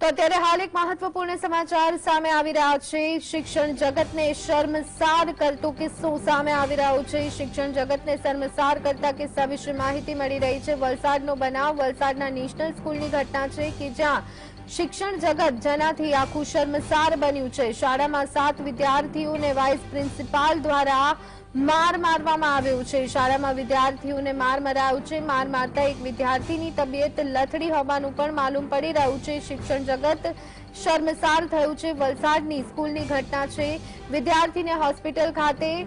તો અત્યારે હાલ એક મહત્વપૂર્ણ સમાચાર સામે આવી રહ્યા છે. શિક્ષણ જગતને શર્મસાર કરતો કિસ્સો સામે આવી રહ્યો છે. શિક્ષણ જગતને શર્મસાર કરતા કિસ્સા વિશે માહિતી મળી રહી છે. વલસાડનો બનાવ, વલસાડના નેશનલ સ્કૂલની ઘટના છે કે જ્યાં શિક્ષણ જગત જેનાથી આખું શર્મસાર બન્યું છે. શાળામાં સાત વિદ્યાર્થીઓને વાઇસ પ્રિન્સિપાલ દ્વારા માર મારવામાં આવ્યો છે. શાળામાં વિદ્યાર્થીઓને માર મરાયો છે. માર મારતા એક વિદ્યાર્થીની તબિયત લથડી હોવાનું પણ માલુમ પડી રહ્યું છે. શિક્ષણ જગત શર્મસાર થયું છે. વલસાડની સ્કૂલની ઘટના છે. વિદ્યાર્થીને હોસ્પિટલ ખાતે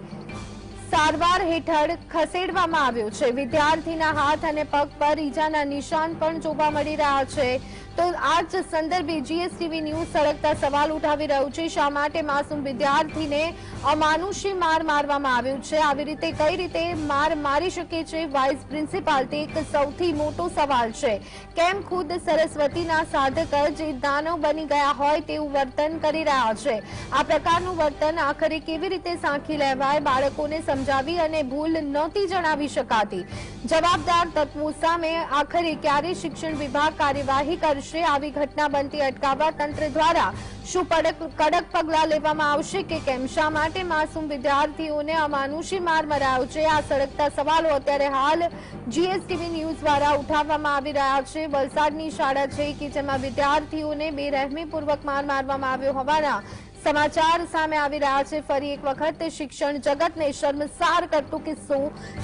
સારવાર હેઠળ ખસેડવામાં આવ્યો છે. વિદ્યાર્થીના હાથ અને પગ પર ઈજાના નિશાન પણ જોવા મળી રહ્યા છે. તો આ જ સંદર્ભે જીએસટીવી ન્યૂઝ સળગતા સવાલ ઉઠાવી રહ્યું છે. શા માટે માસૂમ વિદ્યાર્થીને અમાનુષી માર મારવામાં આવ્યો છે. આવી રીતે કઈ રીતે માર મારી શકે છે વાઇસ પ્રિન્સિપાલ તે એક સૌથી મોટો સવાલ છે. કેમ ખુદ સરસ્વતીના સાધક જ દાનવ બની ગયા હોય તેવું વર્તન કરી રહ્યા છે? આ પ્રકારનું વર્તન આખરે કેવી રીતે સાંખી લેવાય બાળકોને સમજાવી અને ભૂલ નહોતી જણાવી શકાતી? જવાબદાર તત્વો સામે આખરે ક્યારે શિક્ષણ વિભાગ કાર્યવાહી કરશે? આવી ઘટના બનતી અટકાવવા તંત્ર દ્વારા શું કડક પગલાં લેવામાં આવશે કે કેમ? શા માટે માસૂમ વિદ્યાર્થીઓને અમાનુષી માર મરાયો છે? આ સળગતા સવાલો અત્યારે હાલ જીએસટીવી ન્યૂઝ દ્વારા ઉઠાવવામાં આવી રહ્યા છે. વલસાડની શાળા છે કે જેમાં વિદ્યાર્થીઓને બેરહેમીપૂર્વક માર મારવામાં આવ્યો હોવાના સમાચાર સામે આવી રહ્યા છે. ફરી એક વખત શિક્ષણ જગતને શર્મસાર કરતું કિસ્સો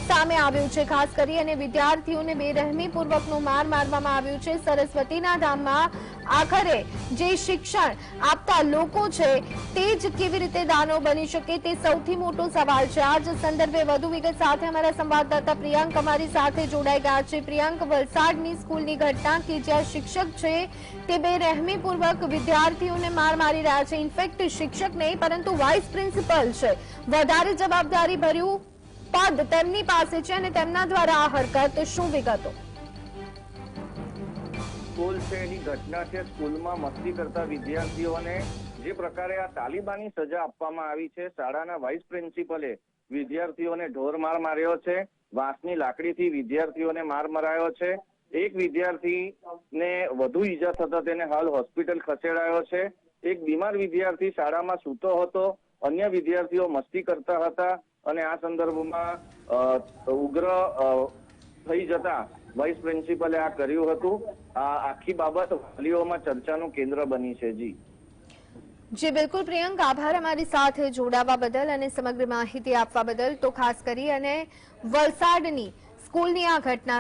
સામે આવ્યો છે. ખાસ કરી અને વિદ્યાર્થીઓને બેરહેમીપૂર્વકનો માર મારવામાં આવ્યો છે. સરસ્વતીના ધામમાં આખરે જે શિક્ષણ આપતા લોકો છે, તે જ કેવી રીતે દાનો બની શકે તે સૌથી મોટો સવાલ છે. આ જ સંદર્ભે વધુ વિગત સાથે અમારા સંવાદદાતા પ્રિયાંક અમારી સાથે જોડાઈ ગયા છે. પ્રિયાંક, વલસાડની સ્કૂલની ઘટના કે જ્યાં શિક્ષક છે, તે બેરહેમીપૂર્વક વિદ્યાર્થીઓને માર મારી રહ્યા છે. ઇનફેક્ટ શિક્ષક નહીં, પરંતુ વાઇસ પ્રિન્સિપલ છે. વધારે જવાબદારી ભર્યું પદ તેમની પાસે છે અને તેમના દ્વારા આ હરકત શું વિગતો? સ્કૂલ છે, એની ઘટના છે, સ્કૂલમાં મસ્તી કરતા વિદ્યાર્થીઓને જે પ્રકારે આ તાલિબાની સજા આપવામાં આવી છે, શાળાના વાઇસ પ્રિન્સિપલે વિદ્યાર્થીઓને ઢોર માર માર્યો છે, વાંસની લાકડીથી વિદ્યાર્થીઓને માર મરાયો છે. એક વિદ્યાર્થીને વધુ ઈજા થતા તેને હાલ હોસ્પિટલ ખસેડાયો છે. એક બીમાર વિદ્યાર્થી શાળામાં સૂતો હતો, અન્ય વિદ્યાર્થીઓ મસ્તી કરતા હતા અને આ સંદર્ભમાં ઉગ્ર થઈ જતા વાઇસ પ્રિન્સિપલે આ કર્યું હતું. આ આખી બાબત વાલીઓમાં ચર્ચાનું કેન્દ્ર બની છે, જી. જી, બિલકુલ, પ્રિયંક, આભાર અમારી સાથે જોડાવા બદલ અને સમગ્ર માહિતી આપવા બદલ. તો ખાસ કરી અને વલસાડની સ્કૂલની આ ઘટના